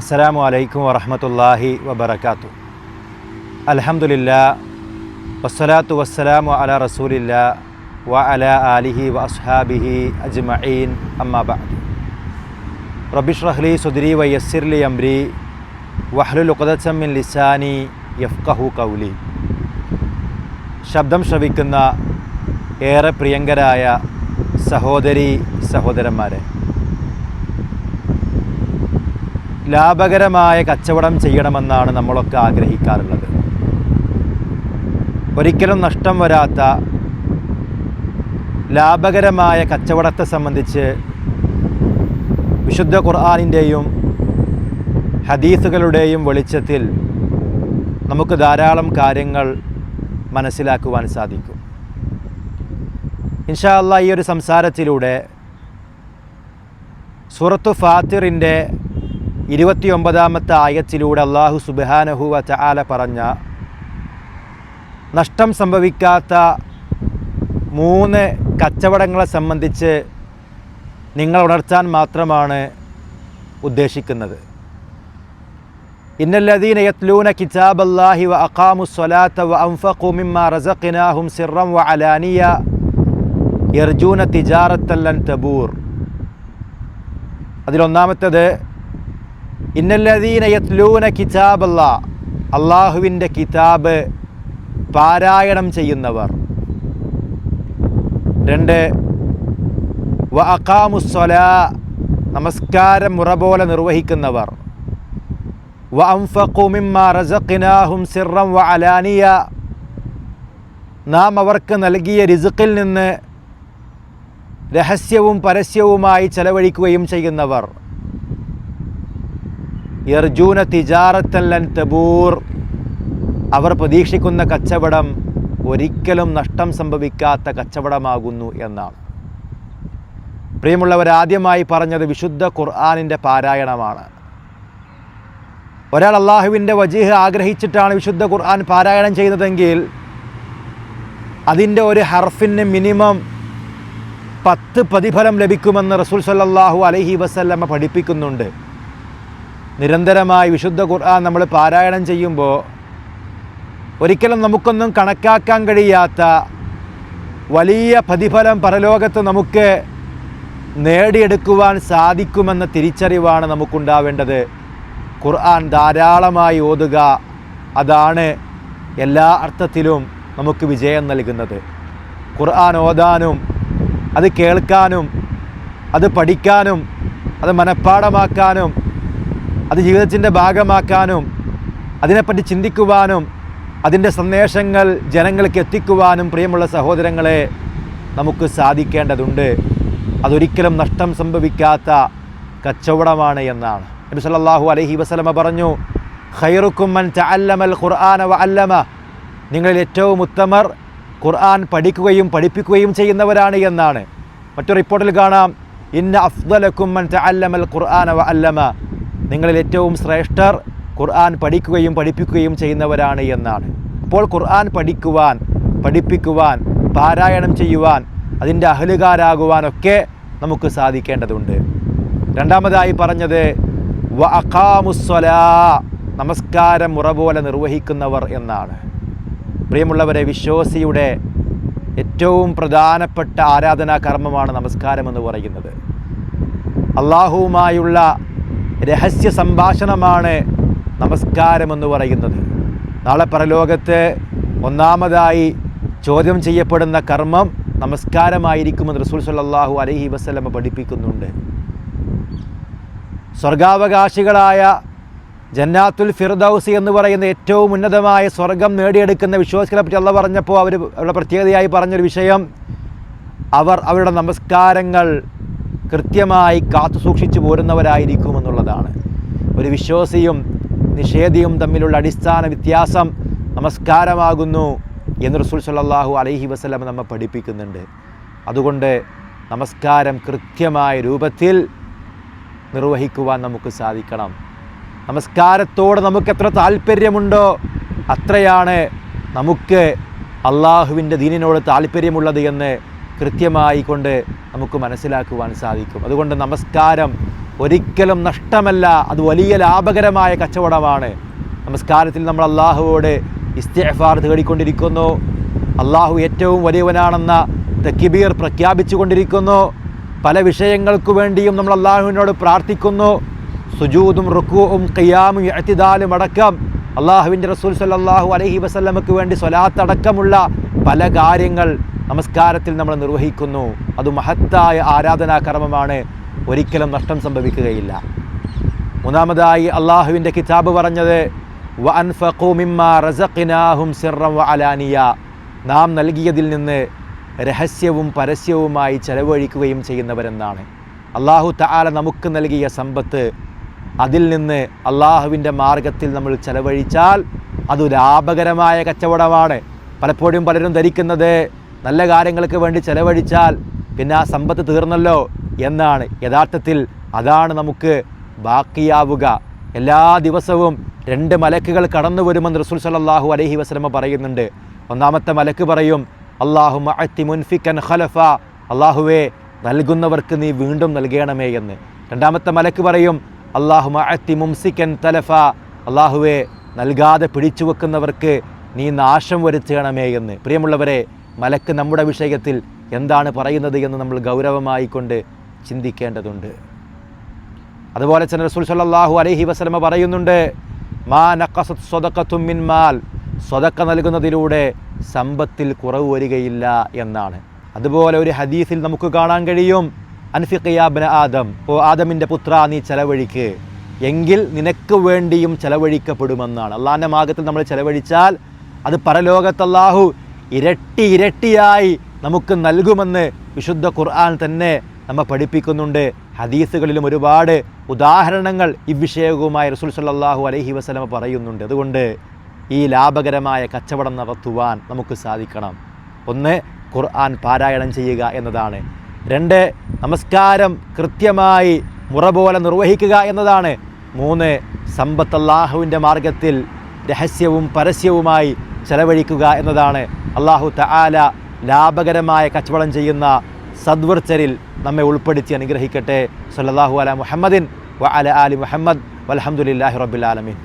അസ്സലാമു അലൈക്കും വറഹമത്തല്ലാഹി വബർക്കാത്തു അലഹമുല്ല വസ്സലാത്തു വസ്സലാമു അല റസൂലില്ല വ അല ആലിഹി വ അസ്ഹാബിഹി അജ്മഈൻ അമ്മാ റബിഷ് റഹ്ലി സുദ്രി വ യസ്സിർലി അംരി വഹ്ലുൽ ഉഖദത്തം മിൻ ലിസാനി യഫ്കഹു കൗലി ശബ്ദം ശ്രവിക്കുന്ന ഏറെ പ്രിയങ്കരായ സഹോദരി സഹോദരന്മാരെ ലാഭകരമായ കച്ചവടം ചെയ്യണമെന്നാണ് നമ്മളൊക്കെ ആഗ്രഹിക്കാറുള്ളത്. ഒരിക്കലും നഷ്ടം വരാത്ത ലാഭകരമായ കച്ചവടത്തെ സംബന്ധിച്ച് വിശുദ്ധ ഖുർആാനിന്റെയും ഹദീസുകളുടെയും വെളിച്ചത്തിൽ നമുക്ക് ധാരാളം കാര്യങ്ങൾ മനസ്സിലാക്കുവാൻ സാധിക്കും. ഇൻഷാല്ല ഈ ഒരു സംസാരത്തിലൂടെ സൂറത്തു ഫാത്തിറിന്റെ ഇരുപത്തിയൊമ്പതാമത്തെ ആയത്തിലൂടെ അള്ളാഹു സുബാനഹുവ ചാല പറഞ്ഞ നഷ്ടം സംഭവിക്കാത്ത മൂന്ന് കച്ചവടങ്ങളെ സംബന്ധിച്ച് നിങ്ങൾ ഉണർത്താൻ മാത്രമാണ് ഉദ്ദേശിക്കുന്നത്. ഇന്നല്ലദീന യത്ലൂന കിതാബ് അല്ലാഹി വ അഖാമു സ്വലാത്ത വ അൻഫഖു മിമ്മ റസഖിനാഹും സിറം വ അലാനിയ യർജൂന തിജാറത്തല്ലൻ തബൂർ. അതിലൊന്നാമത്തേത് ഇന്നല്ലദീന യത്ലൂന കിതാബല്ല അള്ളാഹുവിന്റെ കിതാബ് പാരായണം ചെയ്യുന്നവർ. രണ്ട് വ അക്കാമുസ്വല നമസ്കാരം മുറ പോലെ നിർവഹിക്കുന്നവർ. വ അംഫഖു മിമ്മ റസഖിനാഹും സിറം വ അലാനിയ നാം അവർക്ക് നൽകിയ റിസുക്കിൽ നിന്ന് രഹസ്യവും പരസ്യവുമായി ചെലവഴിക്കുകയും ചെയ്യുന്നവർ. യർജൂന തിജാറത്തല്ലൻ തബൂർ. അവർ പ്രതീക്ഷിക്കുന്ന കച്ചവടം ഒരിക്കലും നഷ്ടം സംഭവിക്കാത്ത കച്ചവടമാകുന്നു എന്നാണ്. പ്രിയമുള്ളവർ ആദ്യമായി പറഞ്ഞത് വിശുദ്ധ ഖുർആാനിന്റെ പാരായണമാണ്. ഒരാൾ അള്ളാഹുവിന്റെ വജീഹ് ആഗ്രഹിച്ചിട്ടാണ് വിശുദ്ധ ഖുർആൻ പാരായണം ചെയ്യുന്നതെങ്കിൽ അതിന്റെ ഒരു ഹർഫിന് മിനിമം പത്ത് പ്രതിഫലം ലഭിക്കുമെന്ന് റസൂൽ സല്ലാഹു അലഹി വസല്ലമ്മ പഠിപ്പിക്കുന്നുണ്ട്. നിരന്തരമായി വിശുദ്ധ ഖുർആൻ നമ്മൾ പാരായണം ചെയ്യുമ്പോൾ ഒരിക്കലും നമുക്കൊന്നും കണക്കാക്കാൻ കഴിയാത്ത വലിയ പ്രതിഫലം പരലോകത്ത് നമുക്ക് നേടിയെടുക്കുവാൻ സാധിക്കുമെന്ന തിരിച്ചറിവാണ് നമുക്കുണ്ടാവേണ്ടത്. ഖുർആൻ ധാരാളമായി ഓതുക അതാണ് എല്ലാ അർത്ഥത്തിലും നമുക്ക് വിജയം നൽകുന്നത്. ഖുർആൻ ഓതാനും അത് കേൾക്കാനും അത് പഠിക്കാനും അത് മനഃപ്പാടമാക്കാനും അത് ജീവിതത്തിന്റെ ഭാഗമാക്കാനും അതിനെപ്പറ്റി ചിന്തിക്കുവാനും അതിന്റെ സന്ദേശങ്ങൾ ജനങ്ങൾക്ക് എത്തിക്കുവാനും പ്രിയമുള്ള സഹോദരങ്ങളെ നമുക്ക് സാധിക്കേണ്ടതുണ്ട്. അതൊരിക്കലും നഷ്ടം സംഭവിക്കാത്ത കച്ചവടമാണ് എന്നാണ്. നബി സല്ലല്ലാഹു അലൈഹി വസല്ലമ പറഞ്ഞു ഖൈറുക്കും മൻ തഅല്ലമൽ ഖുർആന വ അല്ലമ നിങ്ങളിൽ ഏറ്റവും ഉത്തമർ ഖുർആൻ പഠിക്കുകയും പഠിപ്പിക്കുകയും ചെയ്യുന്നവരാണ് എന്നാണ്. മറ്റൊരു റിപ്പോർട്ടിൽ കാണാം ഇന്ന അഫ്ദലക്കും മൻ തഅല്ലമൽ ഖുർആന വ അല്ലമ നിങ്ങളിൽ ഏറ്റവും ശ്രേഷ്ഠർ ഖുർആൻ പഠിക്കുകയും പഠിപ്പിക്കുകയും ചെയ്യുന്നവരാണ് എന്നാണ്. അപ്പോൾ ഖുർആൻ പഠിക്കുവാൻ പഠിപ്പിക്കുവാൻ പാരായണം ചെയ്യുവാൻ അതിന്റെ അഹലുകാരാകുവാനൊക്കെ നമുക്ക് സാധിക്കേണ്ടതുണ്ട്. രണ്ടാമതായി പറഞ്ഞത് വ അഖാമുസ്വലാ നമസ്കാരം മുറ പോലെ നിർവഹിക്കുന്നവർ എന്നാണ്. പ്രിയമുള്ളവരെ വിശ്വാസിയുടെ ഏറ്റവും പ്രധാനപ്പെട്ട ആരാധനാ കർമ്മമാണ് നമസ്കാരം എന്ന് പറയുന്നത്. അള്ളാഹുവുമായുള്ള രഹസ്യ സംഭാഷണമാണ് നമസ്കാരമെന്ന് പറയുന്നത്. നാളെ പരലോകത്ത് ഒന്നാമതായി ചോദ്യം ചെയ്യപ്പെടുന്ന കർമ്മം നമസ്കാരമായിരിക്കുമെന്ന് റസൂൽ സല്ലാഹു അലഹി വസ്ലമ പഠിപ്പിക്കുന്നുണ്ട്. സ്വർഗാവകാശികളായ ജന്നാത്തുൽ ഫിർദൌസി എന്ന് പറയുന്ന ഏറ്റവും ഉന്നതമായ സ്വർഗം നേടിയെടുക്കുന്ന വിശ്വാസികളെ പറ്റി അല്ല പറഞ്ഞപ്പോൾ അവർ അവരുടെ പ്രത്യേകതയായി പറഞ്ഞൊരു വിഷയം അവർ അവരുടെ നമസ്കാരങ്ങൾ കൃത്യമായി കാത്തു സൂക്ഷിച്ചു പോരുന്നവരായിരിക്കും എന്നുള്ളതാണ് ഒരു വിശ്വാസിയും നിഷേധിയും തമ്മിലുള്ള അടിസ്ഥാന വ്യത്യാസം നമസ്കാരമാകുന്നു എന്ന് റസൂൽ സല്ലാഹു അലൈഹി വസ്ലം നമ്മെ പഠിപ്പിക്കുന്നുണ്ട്. അതുകൊണ്ട് നമസ്കാരം കൃത്യമായ രൂപത്തിൽ നിർവഹിക്കുവാൻ നമുക്ക് സാധിക്കണം. നമസ്കാരത്തോട് നമുക്ക് എത്ര താല്പര്യമുണ്ടോ അത്രയാണ് നമുക്ക് അള്ളാഹുവിന്റെ ദീനിനോട് താല്പര്യമുള്ളത് എന്ന് കൃത്യമായി കൊണ്ട് നമുക്ക് മനസ്സിലാക്കുവാൻ സാധിക്കും. അതുകൊണ്ട് നമസ്കാരം ഒരിക്കലും നഷ്ടമല്ല അത് വലിയ ലാഭകരമായ കച്ചവടമാണ്. നമസ്കാരത്തിൽ നമ്മൾ അള്ളാഹുവോട് ഇസ്തിഫാർ തേടിക്കൊണ്ടിരിക്കുന്നു. അള്ളാഹു ഏറ്റവും വലിയവനാണെന്ന തക്കിബീർ പ്രഖ്യാപിച്ചു കൊണ്ടിരിക്കുന്നു പല വിഷയങ്ങൾക്കു വേണ്ടിയും നമ്മൾ അള്ളാഹുവിനോട് പ്രാർത്ഥിക്കുന്നു. സുജൂദും റുക്കുവും ഖിയാമും എത്തിദാലും അടക്കം അള്ളാഹുവിന്റെ റസൂൽ സല്ലാഹു അലഹി വസല്ലമക്ക് വേണ്ടി സ്വലാത്തടക്കമുള്ള പല കാര്യങ്ങൾ നമസ്കാരത്തിൽ നമ്മൾ നിർവഹിക്കുന്നു. അത് മഹത്തായ ആരാധനാകർമ്മമാണ് ഒരിക്കലും നഷ്ടം സംഭവിക്കുകയില്ല. മൂന്നാമതായി അള്ളാഹുവിന്റെ കിതാബ് പറഞ്ഞത് റസഖിനാഹും അലാനിയ നാം നൽകിയതിൽ നിന്ന് രഹസ്യവും പരസ്യവുമായി ചെലവഴിക്കുകയും ചെയ്യുന്നവരെന്നാണ്. അള്ളാഹു താല നമുക്ക് നൽകിയ സമ്പത്ത് അതിൽ നിന്ന് അള്ളാഹുവിന്റെ മാർഗത്തിൽ നമ്മൾ ചെലവഴിച്ചാൽ അത് ലാഭകരമായ കച്ചവടമാണ്. പലപ്പോഴും പലരും ധരിക്കുന്നത് നല്ല കാര്യങ്ങൾക്ക് വേണ്ടി ചെലവഴിച്ചാൽ പിന്നെ ആ സമ്പത്ത് തീർന്നല്ലോ എന്നാണ് യഥാർത്ഥത്തിൽ അതാണ് നമുക്ക് ബാക്കിയാവുക. എല്ലാ ദിവസവും രണ്ട് മലക്കുകൾ കടന്നു വരുമെന്ന് റസൂൽ സലാഹു അലഹി വസ്ലമ പറയുന്നുണ്ട്. ഒന്നാമത്തെ മലക്ക് പറയും അള്ളാഹു മഅത്തി മുൻഫിക്കൻ ഖലഫ. അള്ളാഹുവേ നൽകുന്നവർക്ക് നീ വീണ്ടും നൽകണമേ എന്ന്. രണ്ടാമത്തെ മലക്ക് പറയും അള്ളാഹു മഅത്തി മുംസിക്കൻ തലഫ. അള്ളാഹുവേ നൽകാതെ പിടിച്ചു വെക്കുന്നവർക്ക് നീ നാശം വരുത്തണമേ എന്ന്. പ്രിയമുള്ളവരെ മലക്ക് നമ്മുടെ വിഷയത്തിൽ എന്താണ് പറയുന്നത് എന്ന് നമ്മൾ ഗൗരവമായി കൊണ്ട് ചിന്തിക്കേണ്ടതുണ്ട്. അതുപോലെ തന്നെ റസൂൽ സല്ലാഹു അലഹി വസ്ലമ പറയുന്നുണ്ട് മാ നഖസത് സ്വതക്കത്തും മിൻ മാൽ. സ്വതക്ക നൽകുന്നതിലൂടെ സമ്പത്തിൽ കുറവ് വരികയില്ല എന്നാണ്. അതുപോലെ ഒരു ഹദീസിൽ നമുക്ക് കാണാൻ കഴിയും അൻഫിഖയാബിന് ആദം. ഓ ആദമിന്റെ പുത്ര നീ ചെലവഴിക്ക്. എങ്കിൽ നിനക്ക് വേണ്ടിയും ചെലവഴിക്കപ്പെടുമെന്നാണ്. അള്ളാഹിന്റെ മാർഗത്തിൽ നമ്മൾ ചെലവഴിച്ചാൽ അത് പരലോകത്ത് അല്ലാഹു ഇരട്ടി ഇരട്ടിയായി നമുക്ക് നൽകുമെന്ന് വിശുദ്ധ ഖുർആൻ തന്നെ നമ്മെ പഠിപ്പിക്കുന്നുണ്ട്. ഹദീസുകളിലും ഒരുപാട് ഉദാഹരണങ്ങൾ ഇവിഷയവുമായി റസൂൽ സല്ലല്ലാഹു അലൈഹി വസല്ലമ പറയുന്നുണ്ട്. അതുകൊണ്ട് ഈ ലാഭകരമായ കച്ചവടം നടത്തുവാൻ നമുക്ക് സാധിക്കണം. ഒന്ന് ഖുർആൻ പാരായണം ചെയ്യുക എന്നതാണ്. രണ്ട് നമസ്കാരം കൃത്യമായി മുറ പോലെ നിർവഹിക്കുക എന്നതാണ്. മൂന്ന് സമ്പത്ത് അള്ളാഹുവിന്റെ മാർഗത്തിൽ രഹസ്യവും പരസ്യവുമായി ചെലവഴിക്കുക എന്നതാണ്. അള്ളാഹു തആല ലാഭകരമായ കച്ചവടം ചെയ്യുന്ന സദ്വർച്ചരിൽ നമ്മെ ഉൾപ്പെടുത്തി അനുഗ്രഹിക്കട്ടെ. സല്ലാഹു അല മുഹമ്മദിൻ വ അല അലി മുഹമ്മദ്. വലഹമുല്ലാഹി റബ്ബിൽ ആലമീൻ.